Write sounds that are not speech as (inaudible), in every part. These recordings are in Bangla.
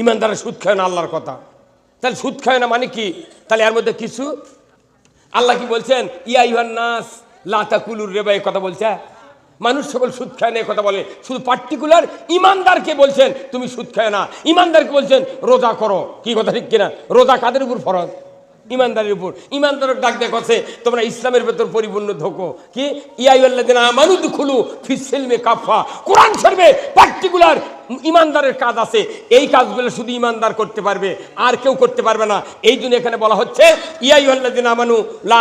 ইমানদারা সুদ খায় না আল্লাহর কথা। তাহলে সুদ খায় না মানে কি? তাহলে এর মধ্যে কিছু? আল্লাহ কি বলছেন? ইয়া নাস লাতা কুলুর রেবা এ কথা বলছে মানুষ সকল সুদ খায় না কথা বলে। শুধু পার্টিকুলার ইমানদারকে বলছেন, তুমি সুদ খায় না। ইমানদারকে বলছেন, রোজা করো। কি কথা, ঠিক কিনা? রোজা কাদের উপর ফরজ? ইমানদারের উপর। ইমানদারের ডাক দেখ আছে তোমরা ইসলামের ভেতর পরিপূর্ণ ধোকো কি? ইয়াইল্লাদিন আমানুদ খুলু ফিসেলমে কাফা কোরআন শরীফে পার্টিকুলার ইমানদারের কাজ আছে। এই কাজগুলো শুধু ইমানদার করতে পারবে, আর কেউ করতে পারবে না। এই জন্য এখানে বলা হচ্ছে ইয়াইল্লাদিন আমানু লা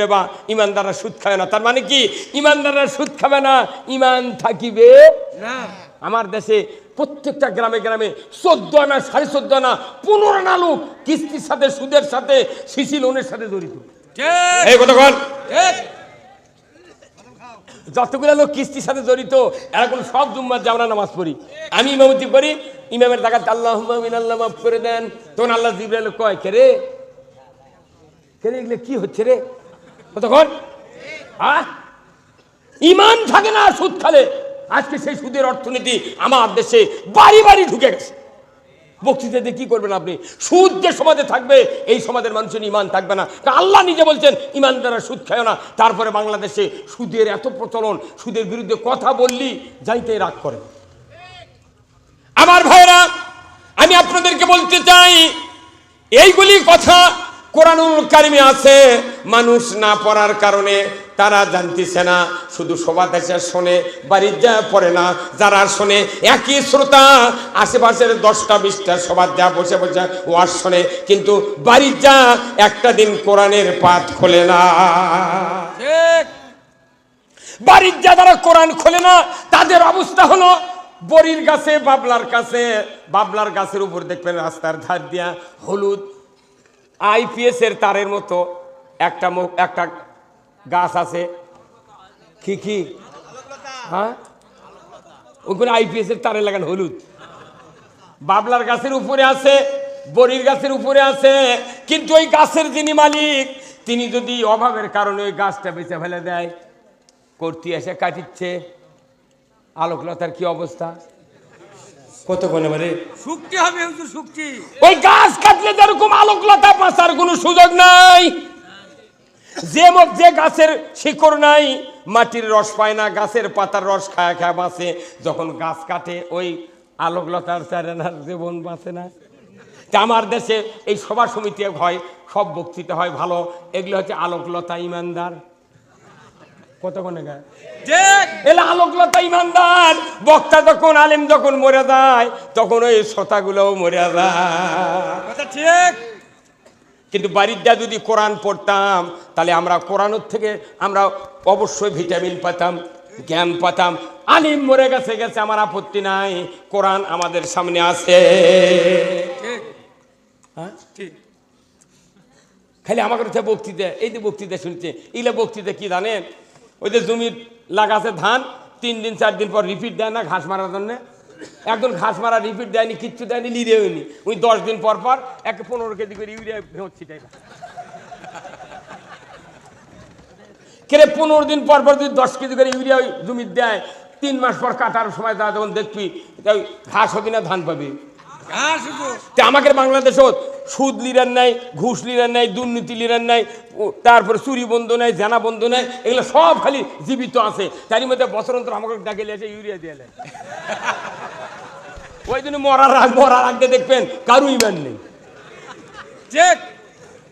রেবা। ইমানদাররা সুদ খাবে না। তার মানে কি? ইমানদাররা সুদ খাবে না, ইমান থাকিবে না। আমার দেশে প্রত্যেকটা গ্রামে গ্রামে চোদ্দ আনা সাড়ে চোদ্দ আনা পনেরো আনা লোক কিস্তির সাথে সুদের সাথে সিসি লোনের সাথে জড়িত। এই যতগুলো লোক কিস্তির সাথে জড়িত এরকম সব জুম্মার যে আমরা নামাজ পড়ি। আমি ইমামতি করি ইমামের টাকা আল্লাহ আল্লাহ মাফ করে দেন। তখন আল্লাহ জিব্রাইল কয় কে রে? কে রে এগুলো কি হচ্ছে রে? কতক্ষণ? হ্যাঁ? ইমান থাকে না সুদ খালে। আজকে সেই সুদের অর্থনীতি আমার দেশে বাড়ি বাড়ি ঢুকে গেছে। বক্তৃতাতে কি করবেন আপনি? সুদ যে সমাজে থাকবে, এই সমাজের মানুষের ইমান থাকবে না। আল্লাহ নিজে বলছেন ইমান দ্বারা সুদ খায় না। তারপরে বাংলাদেশে সুদের এত প্রচলন, সুদের বিরুদ্ধে কথা বললি, যাইতে রাগ করেন আমার ভাইরা আমি আপনাদেরকে বলতে চাই, এইগুলি কথা কোরআনুল কারিমে আছে মানুষ না পড়ার কারণে তারা জানতেছে না শুধু সভা দেশে শোনে বাড়ির যা পড়ে না যারা শোনে একই শ্রোতা আশেপাশের দশটা বিশটা সবার যা বসে বসে ওয়াজ শোনে কিন্তু বাড়ির যা একটা দিন কোরআনের পাত খোলে না। বাড়ির যা যারা কোরআন খোলে না তাদের অবস্থা হলো বড়ির গাছে বাবলার কাছে বাবলার গাছের উপর দেখবেন রাস্তার ধার দিয়া হলুদ আইপিএস এর তারের মতো একটা একটা গাছ আছে। কি কি? হ্যাঁ? ওখানে আইপিএস এর তারে লাগান হলুদ। বাবলার গাছের উপরে আছে, বড়ির গাছের উপরে আছে, কিন্তু ওই গাছের যিনি মালিক, তিনি যদি অভাবের কারণে ওই গাছটা বেঁচে ফেলে দেয়, কর্তি এসে কাটিচ্ছে। আলোকলতার কি অবস্থা? কত কোনে মানে শুক্তি হবে হুজুর শুক্তি। ওই গাছ কাটলে যেরকম আলোকলতা বাঁচার কোনো সুযোগ নাই। যে মত যে গাছের শিকড় নাই মাটির রস পায় না গাছের পাতার রস খায় খায় বাঁচে। যখন গাছ কাটে ওই আলোকলতার চারেনার জীবন বাঁচে না। তা আমার দেশে এই সভা সমিতি হয় সব বক্তৃতা হয় ভালো। এগুলো হচ্ছে আলোকলতা ইমানদার। কতক্ষণে গায়? এলা আলোকলতা ইমানদার বক্তা যখন আলেম যখন মরে যায় তখন ওই শ্রোতাগুলোও মরে যায়। কথা ঠিক। কিন্তু বাড়ির যা যদি কোরআন পড়তাম তাহলে আমরা কোরআনের থেকে আমরা অবশ্যই ভিটামিন পেতাম জ্ঞান পেতাম। আলিম মরে গেছে গেছে আমার আপত্তি নাই। কোরআন আমাদের সামনে আছে। ঠিক। হ্যাঁ? ঠিক। খালি আমার কাছে বক্তৃতা এই যে বক্তৃতা শুনছে এগুলো বক্তৃতা কি জানেন? ওই যে জমির লাগাছে ধান তিন দিন চার দিন পর রিপিট দেয় না ঘাস মারার জন্য। একজন ঘাস মারা রিপিট দেয়নি কিচ্ছু দেয়নি লিরে হয়নি। ওই দশ দিন পর পর এক পনেরো কেজি করে ইউরিয়া ভেঙে ছিটাই কেরে পনেরো দিন পর পর যদি দশ কেজি করে ইউরিয়া ওই জমির দেয় তিন মাস পর কাটার সময় তারা যখন দেখবি তাই ঘাস হবে না ধান পাবি। আমাদের বাংলাদেশত সুদ লিরার নাই ঘুষ লিরার নাই দুর্নীতি লিরার নাই তারপরে চুরি বন্ধ নাই জানা বন্ধ নাই এগুলো সব খালি জীবিত আছে। তারই মধ্যে বছর অন্তর আমাকে ডাকে এসে ইউরিয়া দিয়ে (laughs) ওই জন্য মরার আগ মরার আগে দেখবেন কারু ইমান নেই। ঠিক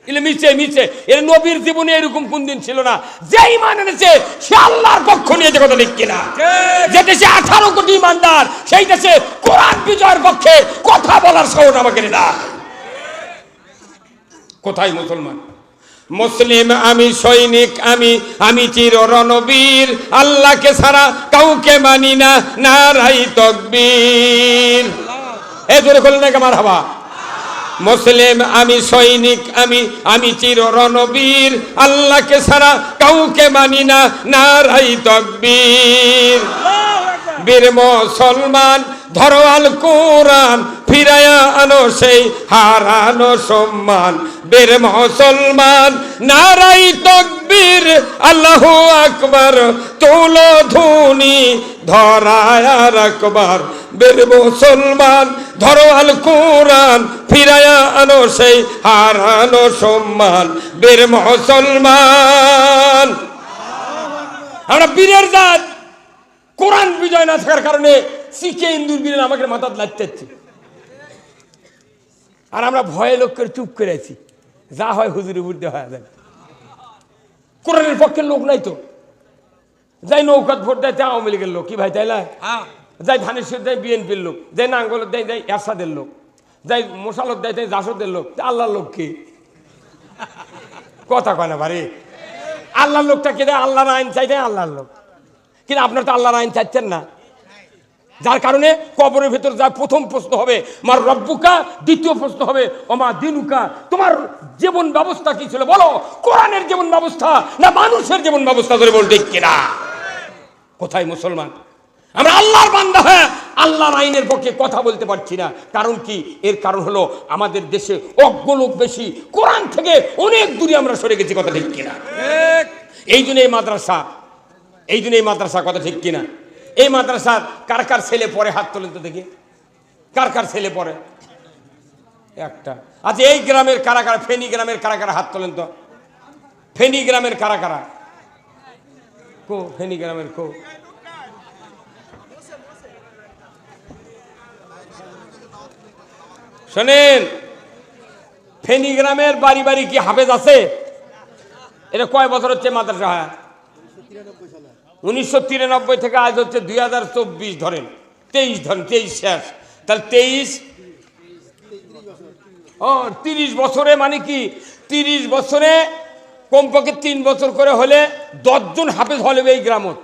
এলে মিছে মিছে। এর নবীর জীবনে এরকম কোন দিন ছিল না। যে ইমান এনেছে সে আল্লাহর পক্ষ নিয়ে যে কথা কিনা। ঠিক। যে দেশে আঠারো কোটি ইমানদার সেই দেশে কোরআন বিজয়ের পক্ষে কথা বলার সাহস আমাকে না। কোথায় মুসলমান? মুসলিম আমি সৈনিক, আমি আমি চির রণবীর আল্লাহকে ছাড়া কাউকে মানি না, নারাই তকবীর। এ জোরে করলেন আমার হাবা। মুসলিম আমি সৈনিক, আমি আমি চির রণবীর আল্লাহকে ছাড়া কাউকে মানি না, নারাই তকবীর। বীর মুসলমান, ধরো আল কোরআন। ফিরায়া আনো সেই হারানো সম্মান। বের মুসলমান, নারাই তকবীর, আল্লাহ আকবার, তোলো ধুনি ধরায় আকবার বের মুসলমান, ধরো আল কোরআন ফিরায়া আনো সেই হারানো সম্মান। বের মুসলমান, আমরা বীরের জাত। কোরআন বিজয় না থাকার কারণে শিখে ইন্দুর বীরের আমাকে মাথা লাগতেছে আর আমরা ভয়ে লোক করে চুপ করে আছি। যা হয় হুজুরে বুঝতে হয় যায় কোরআনের পক্ষের লোক নাই তো। যাই নৌকাত ভোট দেয় তাই আওয়ামী লীগের লোক। কি ভাই তাই না? হ্যাঁ। যাই ধানের শীত দেয় বিএনপির লোক যাই নাঙ্গলত দেয় দেয় এরশাদের লোক যাই মশালত দেয় দেয় জাসদের লোক আল্লাহর লোক কি? কথা কয় না বাড়ি আল্লাহর লোকটা কে দেয়? আল্লাহর আইন চাই দেয় আল্লাহর লোক। কিন্তু আপনার তো আল্লাহর আইন চাইছেন না। যার কারণে কবরের ভেতর যা প্রথম প্রশ্ন হবে মার রব্বুকা দ্বিতীয় প্রশ্ন হবে ওমা দিনুকা তোমার জীবন ব্যবস্থা কি ছিল বলো? কোরআনের জীবন ব্যবস্থা না মানুষের জীবন ব্যবস্থা ধরে বল ঠিক কিনা? কোথায় মুসলমান? আমরা আল্লাহর বান্দা হ্যাঁ আল্লাহর আইনের পক্ষে কথা বলতে পারছি না। কারণ কি? এর কারণ হলো আমাদের দেশে অজ্ঞ লোক বেশি। কোরআন থেকে অনেক দূরে আমরা সরে গেছি কথা ঠিক কিনা? এই জন্য এই মাদ্রাসা এই জন্য এই মাদ্রাসা কথা ঠিক কিনা? এই মাদ্রাসার কার কার ছেলে পরে হাত তোলেন তো দেখি। কার কার ছেলে পরে একটা। আচ্ছা এই গ্রামের কারা কারা? ফেনী গ্রামের কারা কারা হাত তোলেন তো? ফেনী গ্রামের কারা কারা? কো, ফেনী গ্রামের কো। শোনেন, ফেনী গ্রামের বাড়ি বাড়ি কি হাফেজ আছে? এটা কয় বছর হচ্ছে মাদ্রাসা হয়? উনিশশো তিরানব্বই থেকে আজ হচ্ছে দুই হাজার চব্বিশ ধরেন। তেইশ ধরেন, তেইশ শেষ। তাহলে তেইশ, ও, তিরিশ বছরে মানে কি? তিরিশ বছরে কমপক্ষে তিন বছর করে হলে দশজন হাফেজ হলে এই গ্রামত।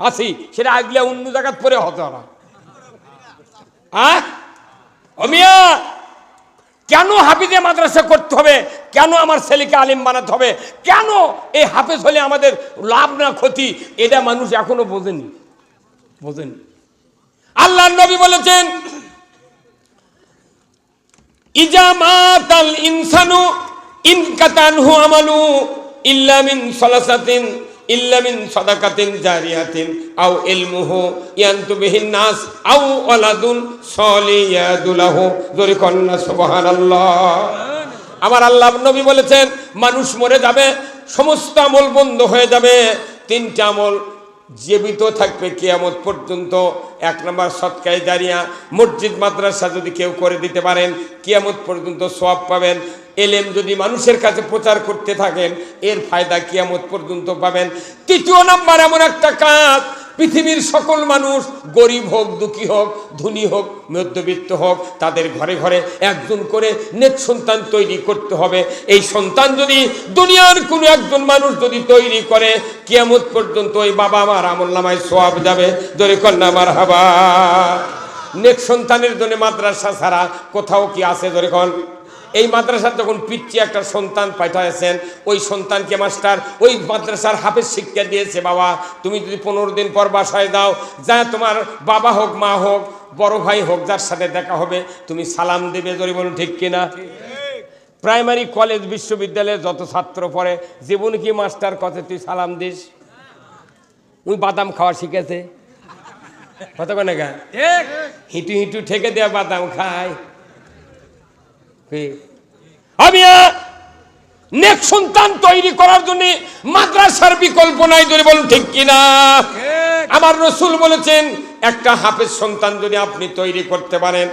আসি সেটা আগলে অন্য জায়গাত পরে হতো না আহ? অমিয়া, কেন হাফিজে মাদ্রাসা করতে হবে? কেন আমার ছেলেকে আলিম বানাতে হবে? কেন এই হাফেজ হলে আমাদের লাভ না ক্ষতি? এটা মানুষ এখনও বোঝেনি। বোঝেনি। আল্লাহ নবী বলেছেন ইজামাতাল ইনসানু ইনকাতানহু আমালু ইল্লা মিন সালাসাতিন, ইল্লা জারিয়াতিন সুবহানাল্লাহ। আমার আল্লাহ নবী বলেছেন, মানুষ মরে যাবে, সমস্ত আমল বন্ধ হয়ে যাবে। তিনটা আমল জীবিত থাকবে কেয়ামত পর্যন্ত। এক নম্বর সৎকায় দাঁড়িয়া মসজিদ, মাদ্রাসা যদি কেউ করে দিতে পারেন, কিয়ামত পর্যন্ত সব পাবেন। এলেম যদি মানুষের কাছে প্রচার করতে থাকেন, এর ফায়দা কিয়ামত পর্যন্ত পাবেন। তৃতীয় নম্বর এমন একটা কাজ পৃথিবীর সকল মানুষ গরিব হোক, দুঃখী হোক, ধনী হোক, মধ্যবিত্ত হোক, তাদের ঘরে ঘরে একজন করে নেক সন্তান তৈরি করতে হবে। এই সন্তান যদি দুনিয়ার কোনো একজন মানুষ যদি তৈরি করে, কিয়ামত পর্যন্ত ওই বাবা আমার আমল সোয়াব যাবে। দরে কন্যা আমার হাবা নেক সন্তানের জন্য মাদ্রাসা ছাড়া কোথাও কি আছে? ধরে কন এই মাদ্রাসার যখন পিচ্ছি একটা সন্তান পাঠাইছেন ওই সন্তানকে মাস্টার ওই মাদ্রাসার হাফেজ শিক্ষা দিয়েছে বাবা তুমি যদি পনেরো দিন পর বাসায় দাও যা তোমার বাবা হোক মা হোক বড় ভাই হোক যার সাথে দেখা হবে তুমি সালাম দেবে যদি বলুন ঠিক কিনা? প্রাইমারি কলেজ বিশ্ববিদ্যালয়ে যত ছাত্র পড়ে জীবন কি মাস্টার কথা তুই সালাম দিস? উনি বাদাম খাওয়া শিখেছে। কত কেন? গা হিটু হিটু ঠেকে দেওয়া বাদাম খায়? আমি নেক সন্তান তৈরি করার জন্য মাদ্রাসার বিকল্প নাই যদি বলুন ঠিক কিনা? আমার রসুল বলেছেন একটা হাফেজ সন্তান যদি আপনি তৈরি করতে পারেন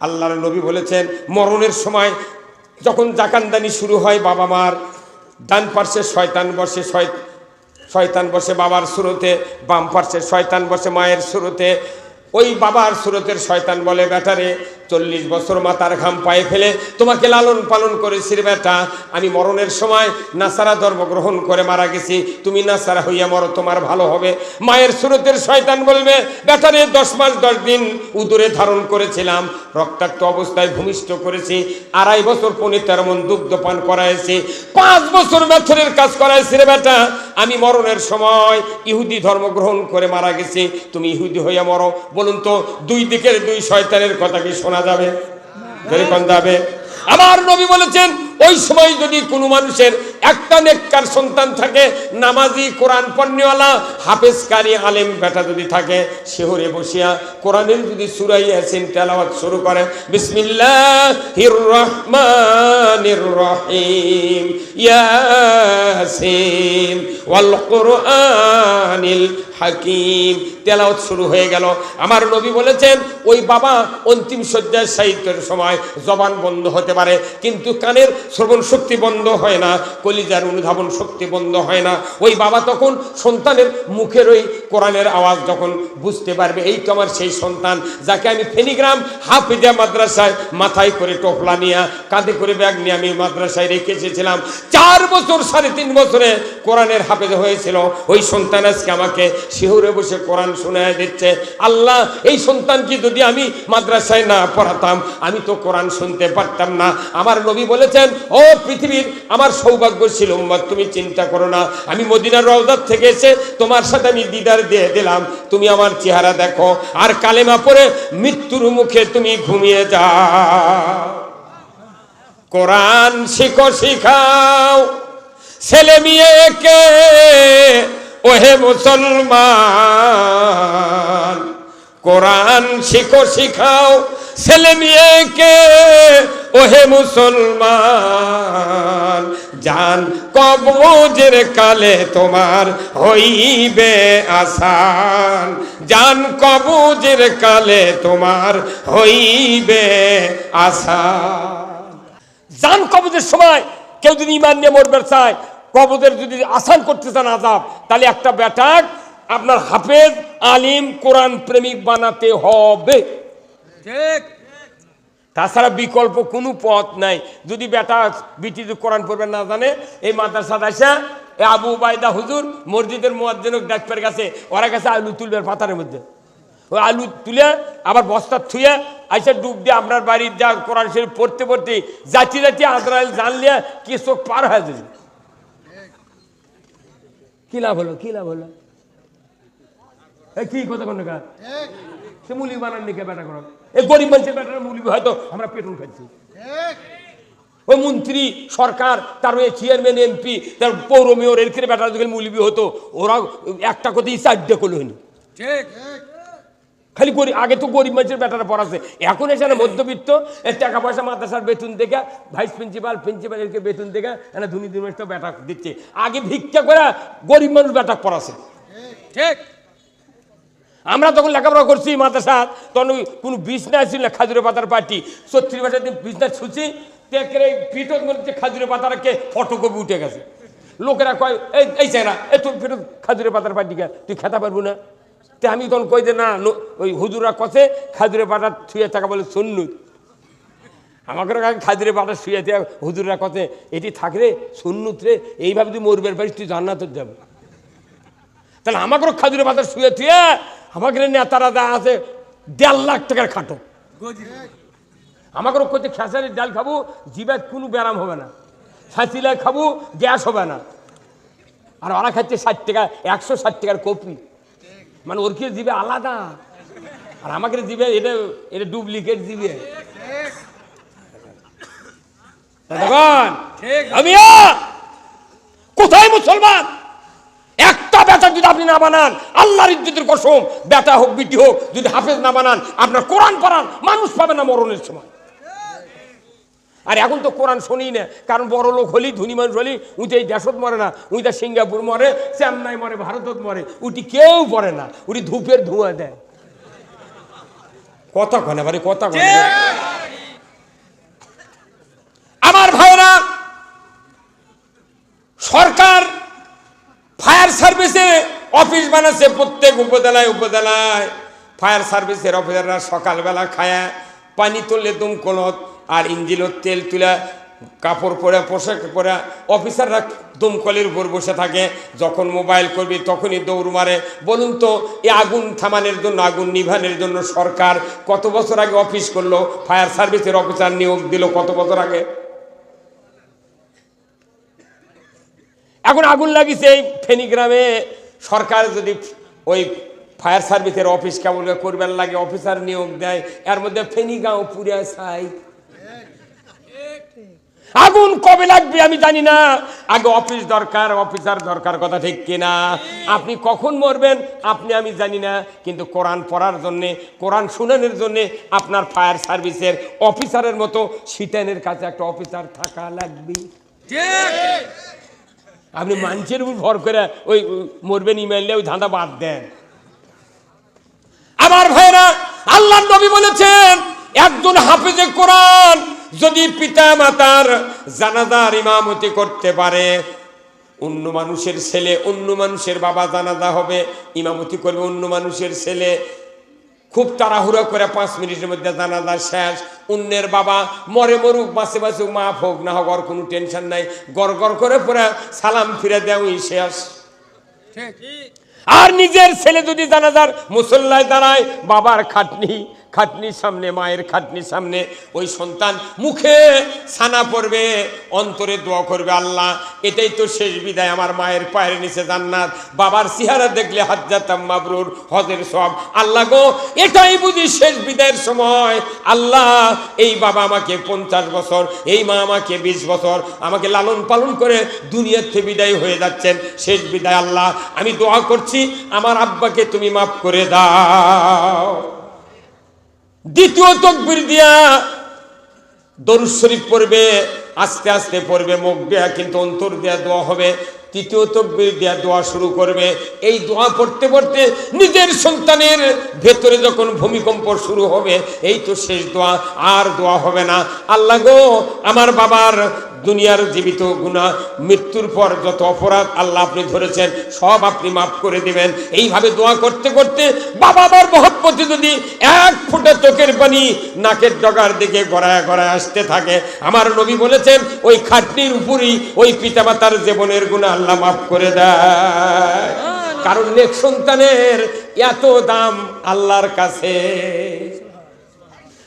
আল্লাহর নবী বলেছেন মরণের সময় যখন জাকানদানি শুরু হয় বাবা মার ডান পার্শ্বে শয়তান বসে শয় শয়তান বসে বাবার সুরতে বাম পার্শ্বে শয়তান বসে মায়ের সুরতে ওই বাবার সুরতের শয়তান বলে বেটারে চল্লিশ বছর মাতার ঘাম পায়ে ফেলে তোমাকে লালন পালন করেছি রে বেটা। আমি মরণের সময় নাসারা ধর্ম গ্রহণ করে মারা গেছি। তুমি নাসারা হইয়া মরো, তোমার ভালো হবে। মায়ের সুরতের শয়তান বলবে বেটারে দশ মাস দশ দিন উদরে ধারণ করেছিলাম। রক্তাক্ত অবস্থায় ভূমিষ্ঠ করেছি। আড়াই বছর পনে তেরো মন দুগ্ধ পান করাইছি। পাঁচ বছর বছরের কাজ করাইছি রে বেটা। আমি মরণের সময় ইহুদি ধর্ম গ্রহণ করে মারা গেছি। তুমি ইহুদি হইয়া মরো। বলুন তো, দুই দিকের দুই শয়তানের কথা কি শোনা যাবে যেরকম যাবে। আমার নবী বলেছেন, ওই সময় যদি কোনো মানুষের একটা নেককার সন্তান থাকে, নামাজি, কোরআন পণ্যওয়ালা, হাফেজকারী আলেম বেটা যদি থাকে, শিহরে বসিয়া কোরআনের যদি সুরাই আসেন তেলাওয়াত শুরু করে, বিসমিল্লাহির রহমানির রহিম ইয়াসিন ওয়াল কোরআনিল হাকিম। তেলাওয়াত শুরু হয়ে গেল। আমার নবী বলেছেন, ওই বাবা অন্তিম শয্যায় সাহিত্যের সময় জবান বন্ধ হতে পারে, কিন্তু কানের শ্রবণ শক্তি বন্ধ হয় না, কলিজার অনুধাবন শক্তি বন্ধ হয় না। ওই বাবা তখন সন্তানের মুখের ওই কোরআনের আওয়াজ যখন বুঝতে পারবে, এই তো আমার সেই সন্তান, যাকে আমি ফেনিগ্রাম হাফিজা মাদ্রাসায় মাথায় করে টোপলা নিয়ে, কাঁধে করে ব্যাগ নিয়ে আমি মাদ্রাসায় রেখে এসেছিলাম। চার বছর, সাড়ে তিন বছরে কোরআনের হাফেজ হয়েছিল। ওই সন্তান আজকে আমাকে শিহুরে বসে কোরআন শোনায় দিচ্ছে। আল্লাহ, এই সন্তানকে যদি আমি মাদ্রাসায় না পড়াতাম, আমি তো কোরআন শুনতে পারতাম না। আমার নবী বলেছেন, ও পৃথিবীর, আমার সৌভাগ্য ছিল, উম্মত, তুমি চিন্তা করো না। আমি মদিনার রওজার থেকে এসে তোমার সাথে আমি দিদার দিয়ে দিলাম। তুমি আমার চেহারা দেখো। আর কালেমা পরে মৃত্যুর মুখে তুমি ঘুমিয়ে যাও। কোরআন শিখো, শিখাও। ছেলে মেয়েকে, ওহে মুসলমান, কোরআন শিখো, শিখাও। ছেলে মেয়েকে ওহে মুসলমান, জান কবজের কালে তোমার হইবে আসান। জান কবজের কালে তোমার হইবে আসান। জান কবজের সময় কেউ যদি ইমান নিয়ে মরবে চায়, কবজের যদি আসান করতে চান আজাব তাহলে একটা বেটাক আপনার হাফেজ, আলিম, কোরআন প্রেমিক বানাতে হবে। ঠিক। তাছাড়া বিকল্প কোনো পথ নাই। যদি বেটা বিটি কোরআন পড়বে না জানে, এই মাদ্রাসা আসা এ আবু বাইদা হুজুর মসজিদের মোয়াজ্জেনক ডাক্তারের কাছে ওরা কাছে আলু তুলবে পাতারের মধ্যে। ওই আলু তুলে আবার বস্তা থুয়ে আইসা ডুব দিয়ে আপনার বাড়ির যা কোরআন শরীফ পড়তে পড়তে জাতি জাতি আজরাইল জানলে কি চোখ পার হয়ে যাবে কি লাভ হলো, কি লাভ হলো? কি কথা কোন সে মুলি বানান নিকে বেটা করো। এই গরিব মানুষের বেটার মুলি হয়তো আমরা পেট্রোল খাচ্ছি। ওই মন্ত্রী সরকার তার ওই চেয়ারম্যান এমপি তার পৌর মেয়র এর ক্ষেত্রে বেটার যখন মুলিবি হতো ওরা একটা কথাই চারটে করল ঠিক। খালি গরিব আগে তো গরিব মানুষের বেটারা পড়াছে। এখন এসে না মধ্যবিত্ত এর টাকা পয়সা মাদ্রাসার বেতন দেখে ভাইস প্রিন্সিপাল প্রিন্সিপালকে বেতন দেখে এনে ধনী মানুষ তো বেটা দিচ্ছে। আগে ভিক্ষা করে গরিব মানুষ বেটা পড়াছে। ঠিক। আমরা তখন লেখাপড়া করছি মাদ্রাসা, তখন কোনো বিছনা ছিল না, খাজুরের পাতার পার্টি ছত্রিশ বছর বিছনা ছুঁচি এই পিঠত মধ্যে খাজুরের পাতারকে ফটোকপি উঠে গেছে। লোকেরা কয়, এই এই চাইনা এ তোর ফেরত খাজুরের পাতার পার্টিকে তুই খেতে পারব না? তে আমি তখন কই যে, না ওই হুজুরা কষে খাজুরের পাতা ছুঁয়ে থাকা বলে সুন্নুত আমাকে আগে খাজুরের পাতা শুয়ে দিয়ে হুজুরা কথে এটি থাকলে সুন্নুত রে, এইভাবে তুই মরবের পারিস তুই জান্নাত যাবে। তাহলে আমাকে খাজুরে পাতা শুয়ে থুয়ে আমাকে নেতারা যা আছে দেড় লাখ টাকার খাটো। আমাকে করতে খেসারির ডাল খাব জিবায় কোনো ব্যায়াম হবে না। ছাঁচিলে খাব গ্যাস হবে না। আর ওরা খাচ্ছে ষাট টাকা একশো ষাট টাকার কপি। মানে ওর কি জিবে আলাদা? আর আমাকে জিবে এটা এটা ডুপ্লিকেট জিবে আমি কোথায় মুসলমান? একটা বেটা যদি আপনি না বানান, আল্লাহর ইজ্জতের কসম, বেটা হোক, বিটি হোক, যদি হাফেজ না বানান, আপনার কোরআন পড়ান, মানুষ পাবে না মরণের সময়। আর এখন তো কোরআন শুনি না, কারণ বড় লোক হলি, ধনী মানুষ হলি উঠে এই দেশত মরে না উইটা সিঙ্গাপুর মরে, চেন্নাই মরে, ভারতত মরে, উটি কেউ পড়ে না, উটি ধূপের ধোঁয়া দেয়। কথা কনে বাড়ি কথা কনে আমার ভাইরা সরকার ফায়ার সার্ভিসে অফিস বানাচ্ছে প্রত্যেক উপজেলায় উপজেলায়। ফায়ার সার্ভিসের অফিসাররা সকালবেলা খায়া পানি তুললে দমকলত আর ইঞ্জিনের তেল তুলে কাপড় পরে, পোশাক পরে। অফিসাররা দমকলের উপর বসে থাকে। যখন মোবাইল করবি তখনই দৌড় মারে। বলুন তো এই আগুন থামানোর জন্য, আগুন নিভানোর জন্য সরকার কত বছর আগে অফিস করল? ফায়ার সার্ভিসের অফিসার নিয়োগ দিল কত বছর আগে? এখন আগুন লাগিছে এই ফেনী গ্রামে সরকার যদি ওই ফায়ার সার্ভিসের অফিস কেমন করে করবার লাগে, অফিসার নিয়োগ দেয়, এর মধ্যে ফেনী গাঁও পুরে ছাই আগুন কবে লাগবে আমি জানি না। আগে অফিস দরকার, অফিসার দরকার কথা ঠিক কিনা। আপনি কখন মরবেন, আপনি আমি জানি না। কিন্তু কোরআন পড়ার জন্যে, কোরআন শুনানোর জন্যে আপনার ফায়ার সার্ভিসের অফিসারের মতো সিটানের কাছে একটা অফিসার থাকা লাগবে। আপনি মানুষের উপর ভর করে ওই মরবেন ইমেইলে, ওই ধাঁধা বাদ দেন। আমার ভাইরা আল্লাহ নবী বলেছেন, একজন হাফেজে কোরআন যদি পিতা মাতার জানাজার ইমামতি করতে পারে, অন্য মানুষের ছেলে, অন্য মানুষের বাবা জানাজা হবে, ইমামতি করবে অন্য মানুষের ছেলে খুব তাড়াহুড়ো করে পাঁচ মিনিটের মধ্যে জানাজা শেষ। অন্যের বাবা মরে মরুক বাঁচে বাঁচুক মা হোক না হোক আর কোনো টেনশন নাই। গড় গড় করে পরে সালাম ফিরে দেওয়াই শেষ। আর নিজের ছেলে যদি জানাজার মুসল্লায় দাঁড়ায় বাবার খাটনি খাটনির সামনে, মায়ের খাটনির সামনে। ওই সন্তান মুখে ছানা পড়বে, অন্তরে দোয়া করবে, আল্লাহ, এটাই তো শেষ বিদায়, আমার মায়ের পায়ের নিচে জান্নাত। বাবার চেহারা দেখলে হাজ্জাতাম মাবরুর, হজের সব আল্লাহ গো, এটাই বুঝি শেষ বিদায়ের সময়। আল্লাহ, এই বাবা আমাকে পঞ্চাশ বছর, এই মা আমাকে বিশ বছর, আমাকে লালন পালন করে দুনিয়ার থেকে বিদায় হয়ে যাচ্ছেন। শেষ বিদায়, আল্লাহ, আমি দোয়া করছি, আমার আব্বাকে তুমি মাফ করে দাও। দ্বিতীয় তকবির দিয়া দরুদ শরীফ পড়বে, আস্তে আস্তে পড়বে, মুখ দেয়া কিন্তু অন্তর দেয়া দোয়া হবে। তৃতীয় তকবির দেয়া দোয়া শুরু করবে। এই দোয়া পড়তে পড়তে নিজের সন্তানের ভেতরে যখন ভূমিকম্প শুরু হবে, এই তো শেষ দোয়া, আর দোয়া হবে না। আল্লাহ গো, আমার বাবার দুনিয়ার জীবিত গুণা মৃত্যুর পর যত অপরাধ আল্লাহ আপনি ধরেছেন সব আপনি মাফ করে দেবেন। এইভাবে দোয়া করতে করতে বাবা আমার মহব্বতে যদি এক ফুটে চোখের পানি নাকের ডগার দিকে গড়ায় গড়ায় আসতে থাকে আমার নবী বলেছেন ওই খাটনির উপরই ওই পিতামাতার জীবনের গুণা আল্লাহ মাফ করে দেয়। কারণ নেক সন্তানের এত দাম আল্লাহর কাছে।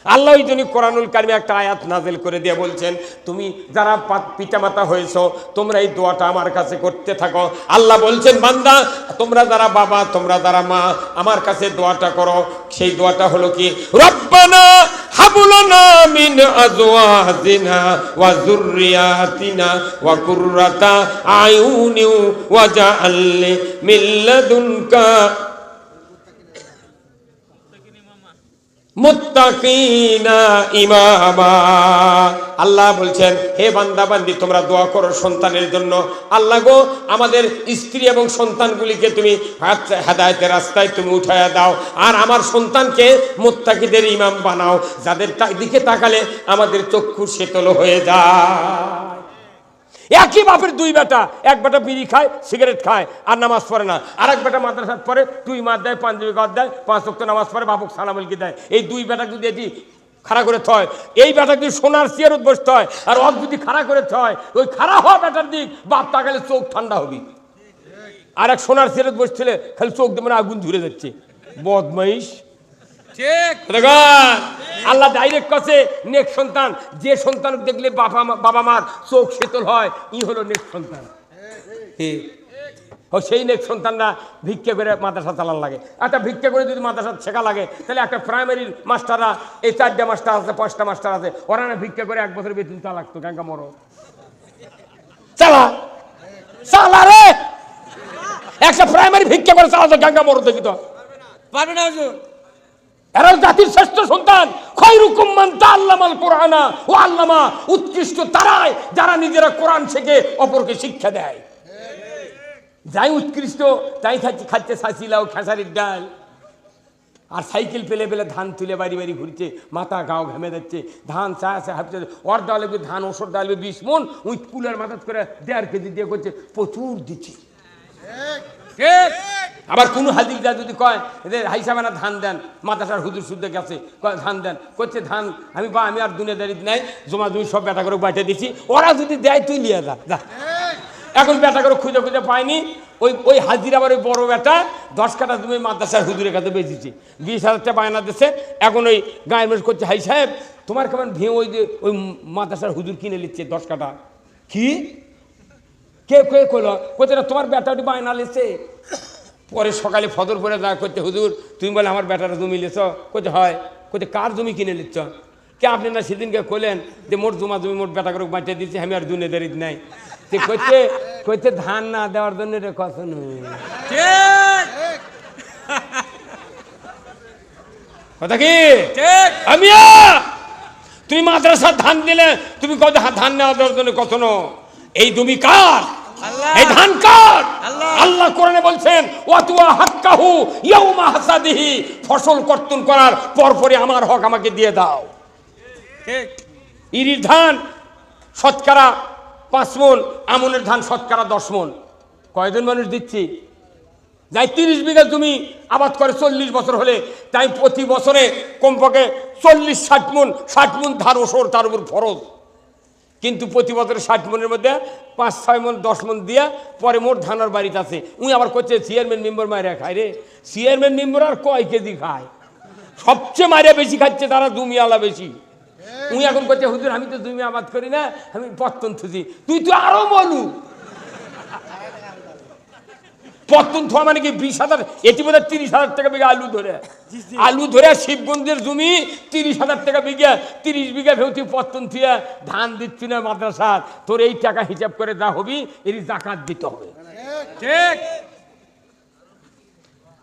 আল্লাহ ওই জন্য কোরআনুল কারিমে একটা আয়াত নাজেল করে দিয়ে বলছেন, তুমি যারা পিতামাতা হয়েছ, তোমরা এই দোয়াটা আমার কাছে করতে থাকো। আল্লাহ বলছেন, বান্দা, তোমরা যারা বাবা, তোমরা যারা মা, আমার কাছে দোয়াটা করো। সেই দোয়াটা হলো কি, রব্বানা হাবুলানা মিন আজওয়াজিনা ওয়া যুররিয়াতিনা ওয়া কুররাতা আয়ুনি ওয়াজআলনি মিন লাদুনকা মুত্তাকিনা ইমামা আল্লাহ বলছেন, হে বান্দা বান্দি তোমরা দোয়া করো সন্তানের জন্য। আল্লাহ গো, আমাদের স্ত্রী এবং সন্তানগুলিকে তুমি হেদায়েতের রাস্তায় তুমি উঠায়া দাও। আর আমার সন্তানকে মুত্তাকিদের ইমাম বানাও, যাদের দিকে তাকালে আমাদের চক্ষু শীতল হয়ে যায়। একই বাপের দুই বেটা। এক বেটা বিড়ি খায়, সিগারেট খায়, আর নামাজ পড়ে না। আর এক বেটা মাদ্রাসাত পড়ে, তুই মার দেয়, পাঞ্জাবি গদ দেয়, পাঁচ ওয়াক্ত নামাজ পড়ে বাবুক সালামলকি দেয়। এই দুই বেটা যদি এটি খাড়া করে থয়, এই বেটা যদি সোনার চেয়ারত বসতে হয়, আর অত যদি খাড়া করে থয়, ওই খাড়া হওয়া বেটার দিক, বাপ তাকালে চোখ ঠান্ডা হবি। আর এক সোনার চেয়ারত বসছিলে খালি চোখ দিয়ে মানে আগুন ধরে যাচ্ছে। বদমাইশ। আল্লাহ ডাইরেক্ট কাছে নেক সন্তান। যে সন্তান দেখলে বাবা মা- বাবা মার চোখ শীতল হয় ই হলো নেক সন্তান। হে। ও সেই নেক সন্তানরা ভিক্ষা করে মাদ্রাসা চালান লাগে। একটা ভিক্ষা করে যদি মাদ্রাসা শেখা লাগে তাহলে একটা প্রাইমারির মাস্টাররা এই চারটা মাস্টার আছে পাঁচটা মাস্টার আছে ওরা না ভিক্ষা করে এক বছর বেতন চালাকতো গাঙ্গা মরো? চালা! চালা রে! একটা প্রাইমারি ভিক্ষা করে চালাতো গাঙ্গা মরো দেখি তো? পারবে না হুজুর। এরা জাতির শ্রেষ্ঠ সন্তান কোরআনা, ও আল্লামা উৎকৃষ্ট তারাই যারা নিজেরা কোরআন শেখে অপরকে শিক্ষা দেয়। যাই উৎকৃষ্ট, তাই খাচ্ছে খাচ্ছে সাসিলাও খেসারির ডাল। আর সাইকেল পেলে পেলে ধান তুলে বাড়ি বাড়ি ঘুরছে, মাথা গাও ঘেমে যাচ্ছে, ধান চা আছে হাঁপছে ওর লাগবে ধান, ওষুধ ডালবে বিশ মন, ওই কুলার মাথাত করে দেড় কেজি দিয়ে করছে, প্রচুর দিচ্ছে। ঠিক। আবার কোনো হাজিরা যদি কয় এদের হাইসাবে না ধান দেন মাদ্রাসার হুজুর শুদ্ধ গেছে কয় ধান দেন। করছে ধান আমি বা আমি আর দুনিয়াদারি নেই জমা জমি সব বেটা করে বাইটে দিছি। ওরা যদি দেয় তুই লিয়ে যা যা। এখন বেটা করে খুঁজে খুঁজে পাইনি ওই ওই হাজির আবার ওই বড় বেটা দশ কাটা তুমি মাদ্রাসার হুজুরের কাছে বেঁচেছি। বিশ হাজার টাকা বায়না দিচ্ছে এখন ওই গায়ের মেশ করছে হাই সাহেব তোমার কেমন ভিউ ওই যে ওই মাদ্রাসার হুজুর কিনে নিচ্ছে দশ কাটা কি? কে কে কইলো? কোথায় তোমার বেটাটি বায়না লেছে। পরে সকালে ফদর পরে যা করতে হুজুর তুমি বলে আমার বেটারা জমি লেছ। কোথায় হয়। কোথায় কার জমি কিনে নিচ্ছ কে আপনি না সেদিনকে কইলেন যে মোট জমা জমি মোট বেটা করে বাঁচিয়ে দিচ্ছি আমি আর দুনে দাঁড়িয়ে নাই। সে কইতে কইতে ধান না দেওয়ার জন্য রে ঠিক। কথা কি? ঠিক। আমিয়া! তুমি মাদ্রাসার ধান দিলে তুমি কত ধান নেওয়া দেওয়ার জন্য কত নো এই জমি কার। এই ধান কার? আল্লাহ। আল্লাহ কোরআনে বলছেন ওয়াতুয়া হাক্কাহু ইয়াউমা হাসাদিহি। ফসল কর্তন করার পরপরই আমার হক আমাকে দিয়ে দাও। ঠিক। ইরির ধান শতকরা পাঁচ মন আমনের ধান শতকরা দশ মন। কয়জন মানুষ দিচ্ছি? যাই তিরিশ বিঘা জমি আবাদ করে চল্লিশ বছর হলে তাই প্রতি বছরে কমপক্ষে চল্লিশ ষাট মন ষাট মন ধার ওসর তার উপর ফরজ। কিন্তু প্রতি বছরে ষাট মনের মধ্যে পাঁচ, ছয় মন, দশ মন দিয়া পরে মোট ধানার বাড়িতে আছে। উনি আবার করছে চেয়ারম্যান মেম্বার মায়েরা খায় রে। চেয়ারম্যান মেম্বার আর কয় কেজি খায়? সবচেয়ে মারিয়া বেশি খাচ্ছে তারা দুমিয়ালা বেশি। উনি এখন করছে হুজুর, আমি তো দুমিয়া আবাদ করি না, আমি পত্তন থুজি তুই তো আরও বলু পত্তন থোয়া মানে কি বিশ হাজার? এটি বোধ তিরিশ হাজার টাকা বিঘা আলু ধরে। আলু ধরে শিবগঞ্জের জমি তিরিশ হাজার টাকা বিঘা তিরিশ বিঘা ভেউ তুই পত্তন থুয়া ধান দিচ্ছি না মাদ্রাসার। তোর এই টাকা হিসাব করে যা হবি এর জাকাত দিতে হবে। ঠিক।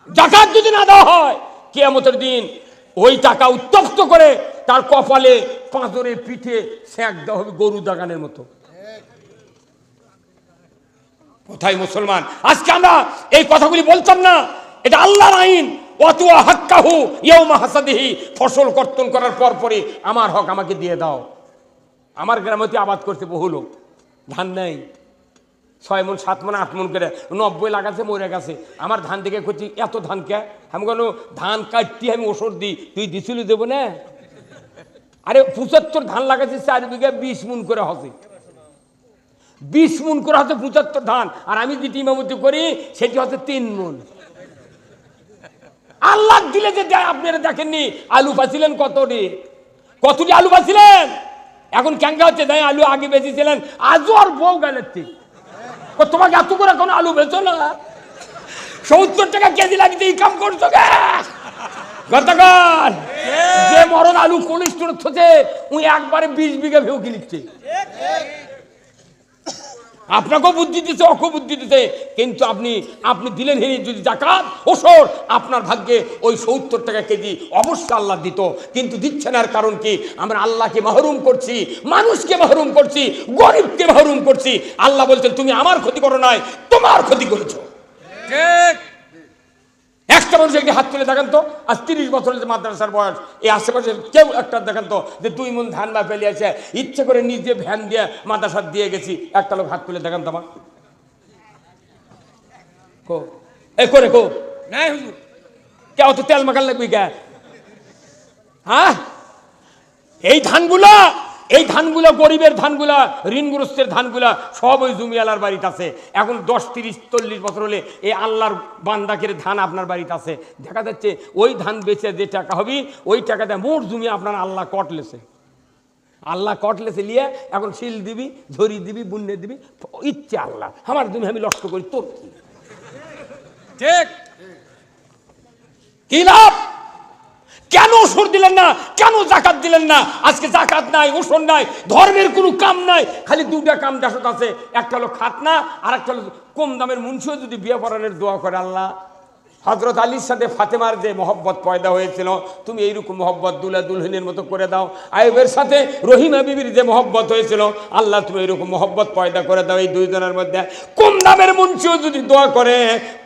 জাকাত যদি না দেওয়া হয় কেয়ামতের দিন ওই টাকা উত্তপ্ত করে তার কপালে পাঁচরে পিঠে স্যাঁক দেওয়া হবে গরু দাগানের মতো। কোথায় মুসলমান? আজকে আমরা এই কথাগুলি বলতাম না। এটা আল্লাহর আইন। অতুয়া হাক্কাহু ইয়ৌমা হাসাদিহি। ফসল কর্তন করার পর পরে আমার হক আমাকে দিয়ে দাও। আমার গ্রামতে আবাদ করছে বহু লোক। ধান নেই। ছয় মন, সাত মন, আট মন করে নব্বই লাগাছে মরে গেছে। আমার ধান দেখে করছি এত ধান কে? আমি কোনো ধান কাটতি, আমি ওষুধ দিই। তুই দিছিলি দেবো না? আরে পঁচাত্তর ধান লাগাচ্ছি চার বিঘা বিশ মন করে হসে। বিশ মুন করে হচ্ছে পঁচাত্তর ধান, আর আমি যেটি ইমামতি করি, সেটি হচ্ছে তিন মুন। আল্লাহ দিলে যে আপনারা দেখেননি, আলু পাচ্ছিলেন কতটি? কতটি আলু পাচ্ছিলেন এখন ক্যাঙ্গা হচ্ছে, তাই আলু আগে বেঁচেছিলেন, আজও আর বউ গেলের ঠিক। তোমাকে এত করে কোনো আলু বেচো না। সত্তর টাকা কেজি লাগতে এই কাম করছ গতকাল যে মরণ আলু কোল্ড স্টোর থতে উনি একবারে বিশ বিঘা ভেউ কিনিচ্ছে আপনাকেও বুদ্ধি দিতে অক বুদ্ধি দিতে কিন্তু আপনি আপনি দিলেন হেরি, যদি জাকাত ওসর আপনার ভাগ্যে ওই সত্তর টাকা কেজি অবশ্যই আল্লাহ দিত। কিন্তু দিচ্ছে না কারণ কি? আমরা আল্লাহকে মাহরুম করছি, মানুষকে মাহরুম করছি, গরিবকে মাহরুম করছি। আল্লাহ বলছেন, তুমি আমার ক্ষতি করো নাই, তোমার ক্ষতি করেছ। ঠিক। একটা মানুষ একটি হাত তুলে দেখেন তো আজ তিরিশ বছরের মাদ্রাসার বয়স এই আশেপাশে কেউ একটা দেখেন তো যে দুই মন ধান বা ফেলে আছে ইচ্ছে করে নিজে ভ্যান দিয়ে মাদ্রাসার দিয়ে গেছি একটা লোক হাত তুলে দেখেন তো আমার। কো এ করে কো। নাই হুজুর। কে অত তেল মাখান লাগবে কে? হ্যাঁ? এই ধানগুলা এই ধানগুলা গরিবের ধানগুলা, ঋণগ্রস্তের ধানগুলা সব ওই জমিয়ালার বাড়িতে আছে। এখন দশ, তিরিশ, চল্লিশ বছর হলে এই আল্লাহর বান্দাকের ধান আপনার বাড়িতে আছে। দেখা যাচ্ছে ওই ধান বেচে যে টাকা হবে, ওই টাকাটা মোট জমি আপনার আল্লাহ কটলেছে। আল্লাহ কটলেছে লিয়ে এখন শিল দিবি ঝরি দিবি বুন্নে দিবি, ইচ্ছে আল্লাহ। আমার জমি আমি নষ্ট করি, তোর ঠিক? কি লাভ? কেন ওষুধ দিলেন না? কেন জাকাত দিলেন না? আজকে জাকাত নাই, ওষুধ নাই, ধর্মের কোনো কাম নাই, খালি দুটা কাম দেশত আছে, একটা হলো খাতনা আর একটা হলো কম দামের মুন্সিও যদি বিয়ে পড়ানোর দোয়া করে আল্লাহ। হজরত আলীর সাথে ফাতেমার যে মহব্বত পয়দা হয়েছিল তুমি এইরকম মহব্বত দুলা দুলহিনের মতো করে দাও। আয়ুবের সাথে রহিমা বিবির যে মহব্বত হয়েছিল আল্লাহ তুমি এরকম মহব্বত পয়দা করে দাও এই দুইজনের মধ্যে। কম দামের মুন্সিও যদি দোয়া করে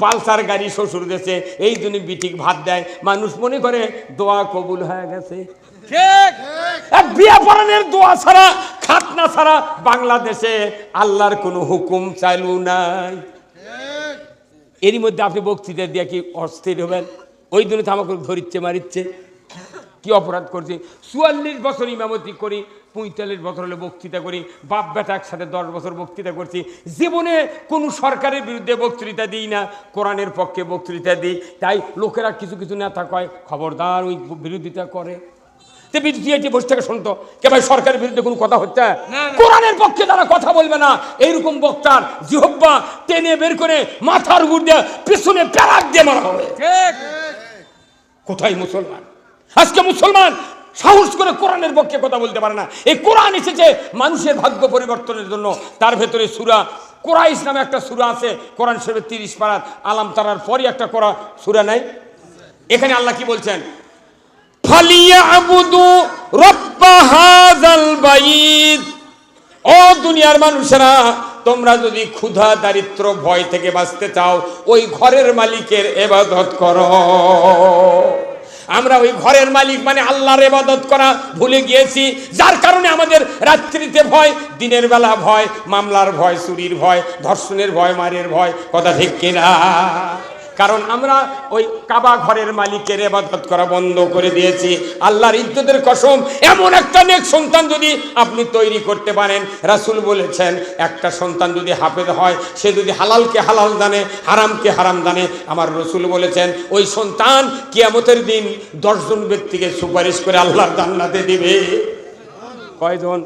পালসার গাড়ি শ্বশুর দেশে এই জন্য বিটিক ভাত দেয়। মানুষ মনে করে দোয়া কবুল হয়ে গেছে। এক বিয়ে পড়ানোর দোয়া ছাড়া খাতনা ছাড়া বাংলাদেশে আল্লাহর কোনো হুকুম চালু নাই। এরই মধ্যে আপনি বক্তৃতা দিয়ে কি অস্থির হবেন? ওই দিনে তো আমাকে ধরিচ্ছে, মারিচ্ছে। কি অপরাধ করছে? চুয়াল্লিশ বছর ইমামতি করি, পঁয়তাল্লিশ বছর হলে বক্তৃতা করি বাপ বেটা একসাথে দশ বছর বক্তৃতা করছি। জীবনে কোনো সরকারের বিরুদ্ধে বক্তৃতা দিই না, কোরআনের পক্ষে বক্তৃতা দিই। তাই লোকেরা কিছু কিছু নেতা কয়, খবরদার, ওই বিরোধিতা করে। তেবি তুই এটি বসে থেকে শুনতো কে ভাই সরকারের বিরুদ্ধে কোনো কথা হচ্ছে। কোরআনের পক্ষে তারা কথা বলবে না। এইরকম বক্তার জিহব্বা টেনে বের করে মাথার উপর দিয়ে পিছনে প্যারাক দিয়ে মারা হবে। কোথায় মুসলমান? আজকে মুসলমান সাহস করে কোরআনের পক্ষে কথা বলতে পারে না। এই কোরআন এসেছে মানুষের ভাগ্য পরিবর্তনের জন্য। তার ভেতরে সুরা কোরাইশ নামে একটা সুরা আছে কোরআন শরীফের তিরিশ পারাত। আলাম তারার পরই একটা কোরআ সুরা নাই? এখানে আল্লাহ কি বলছেন? ফালিয়াবুদু রব্বা বাইত। ও দুনিয়ার মানুষেরা, তোমরা যদি ক্ষুধা, দারিদ্র, ভয় থেকে বাঁচতে চাও, ওই ঘরের মালিকের এবাদত করো। আমরা ওই ঘরের মালিক মানে আল্লাহর এবাদত করা ভুলে গিয়েছি। যার কারণে আমাদের রাত্রিতে ভয়, দিনের বেলা ভয়, মামলার ভয়, চুরির ভয়, ধর্ষণের ভয়, মারের ভয়, কথা ঠিক কিনা? কারণ আমরা ওই কাবা ঘরের মালিকের এবাদত করা বন্ধ করে দিয়েছি। আল্লাহর ইজ্জতের কসম, এমন একটা নেক সন্তান যদি আপনি তৈরি করতে পারেন, রাসূল বলেছেন, একটা সন্তান যদি হাফেজ হয়, সে যদি হালালকে হালাল জানে, হারামকে হারাম জানে, আমার রসুল বলেছেন, ওই সন্তান কিয়ামতের দিন দশজন ব্যক্তিকে সুপারিশ করে আল্লাহর জান্নাতে দিবে। কয়জন?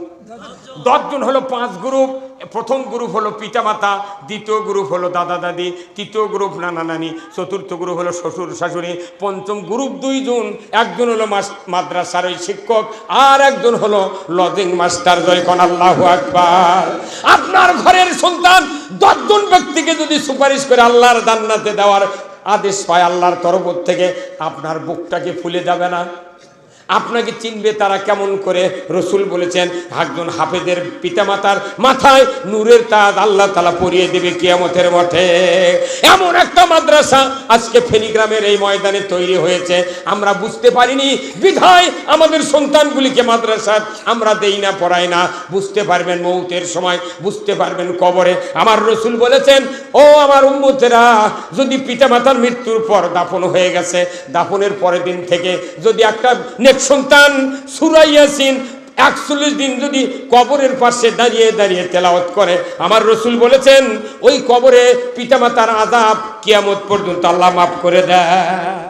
দশজন হলো পাঁচ গ্রুপ। প্রথম গ্রুপ হলো পিতামাতা, দ্বিতীয় গ্রুপ হলো দাদা দাদি তৃতীয় গ্রুপ নানা নানি চতুর্থ গ্রুপ হলো শ্বশুর শাশুড়ি পঞ্চম গ্রুপ দুইজন, একজন হলো মাদ্রাসার ওই শিক্ষক, আর একজন হলো লজিং মাস্টার জয়কন, আল্লাহ আকবার। আপনার ঘরের সন্তান দশজন ব্যক্তিকে যদি সুপারিশ করে আল্লাহর দান্নাতে দেওয়ার আদেশ পায় আল্লাহর তরফ থেকে, আপনার বুকটাকে ফুলে যাবে না? আপনাকে চিনবে তারা কেমন করে রসুল বলেছেন, একজন হাফেদের পিতামাতার মাথায় নূরের তাজ আল্লাহ তালা পরিয়ে দেবে কিয়ামতের মঠে। এমন একটা মাদ্রাসা আজকে ফেনীগ্রামের এই ময়দানে তৈরি হয়েছে। আমরা বুঝতে পারিনি, বিধায় আমাদের সন্তানগুলিকে মাদ্রাসা আমরা দেই না, পড়াই না। বুঝতে পারবেন মৌতের সময়, বুঝতে পারবেন কবরে। আমার রসুল বলেছেন, ও আমার উম্মতেরা, যদি পিতামাতার মৃত্যুর পর দাফন হয়ে গেছে, দাফনের পরের দিন থেকে যদি একটা নেক সন্তান সুরাইয়াসিন একচল্লিশ দিন যদি কবরের পাশে দাঁড়িয়ে দাঁড়িয়ে তেলাওয়াত করে। আমার রসুল বলেছেন, ওই কবরে পিতামাতার আজাব কিয়ামত পর্যন্ত আল্লাহ মাফ করে দেয়